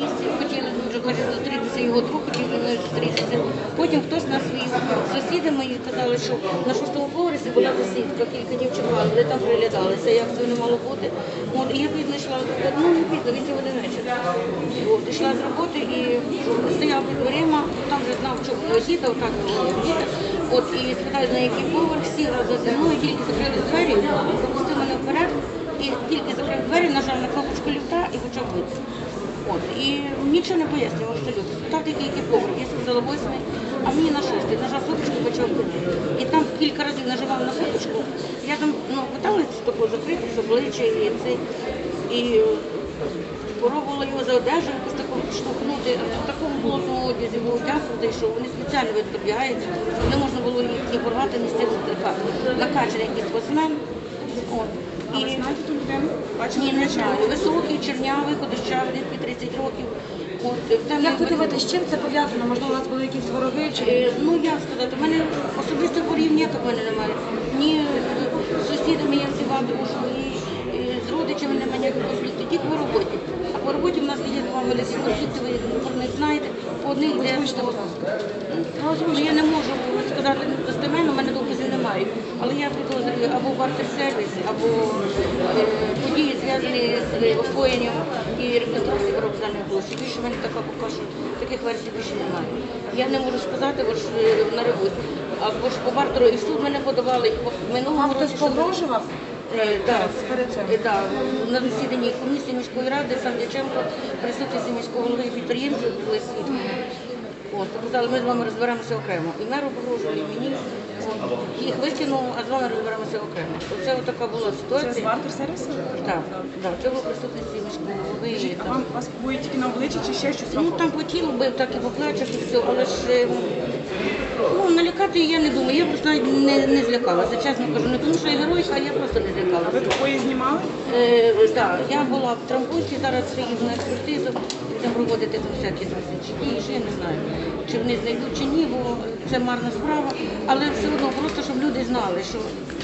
Місці хотіли дуже каже, зустрітися його друг, хотів зі мною зустрітися. Потім хтось нас віз. Сусіди мої казали, що на шостому поверсі була засідка, кілька дівчат вони там приглядалися, як це не мало бути. От, і я пізно йшла, ну не пізно, він один вечір. От, йшла з роботи і стояв під дверима, там вже знав, що діти, отак діти. От і спитаю, на який поверх, сів разом зі мною, тільки закрили двері, пропустив мене вперед, і тільки закрив двері, нажав на кнопочку ліфта і почав бити. От, і нічого не пояснював абсолютно. Спитав тільки, який поверх. Я сказала восьмий, а мені на шостий. Нажав кнопочку, почав бити. І там кілька разів нажимав на кнопочку. Я там ну, питалась таку закрити, щоб обличчя і це. І пробувала його за одежу якось таку штовхнути. В такому плотному одязі був тягнутий, що вони спеціально відбігаються. Не можна було їх ні порвати, ні стягнути. Накачаний якийсь спортсмен. От. А ви знаєте ту людину? Ні, не знаю. Високий, чернявий, худощавий, десь під 30 років. От, в Як ви бо- дивитесь, з чим це пов'язано? Можливо, у вас були якісь вороги чи Е, Ну, як сказати, в мене особисто ворів ніяких в мене немає. Ні е, з сусідами я всіма дружу, ні е, з родичами немає ніяких конфліктів, тільки по роботі. А по роботі в нас є два великі конфлікти, ви них знаєте. По одних де Ну, я не можу сказати достеменно, в мене доказів немає. Але я підозрюю або бартер-сервіс, або е, з освоєнням і реконструкцією виробзальних площі. Більше в мене така поки що таких версій більше немає. Я не можу сказати, бо ж е, на ревуть. Або ж по бартеру і в суд мене подавали, і по минулому хтось погрожував? Е, Так? Е, на засіданні комісії міської ради сам Дяченко, присутності міського голови і підприємців були свідками. От, сказали, ми з вами розберемося окремо. І меру погрожували, і мені. Їх викинув, а з вами розберемося окремо. Оце така була Це з ситуація. вартер сервісу? Так, так, це було присутності міського голови. А вам вас побоїть тільки на обличчі чи ще щось? Ну там по тілу бив, так і по плечах, і все, але ж е, ну, налякати я не думаю. Я просто не, не злякалася, чесно кажу. Не тому, що я геройка, а я просто не А ви злякалася. такої знімали? Е, так, я була в травмпункті, зараз їду на експертизу, будемо проводити там всякі дослідчі дії, що я не знаю, чи вони знайдуть чи ні, це марна справа. Але все одно просто, щоб люди знали, що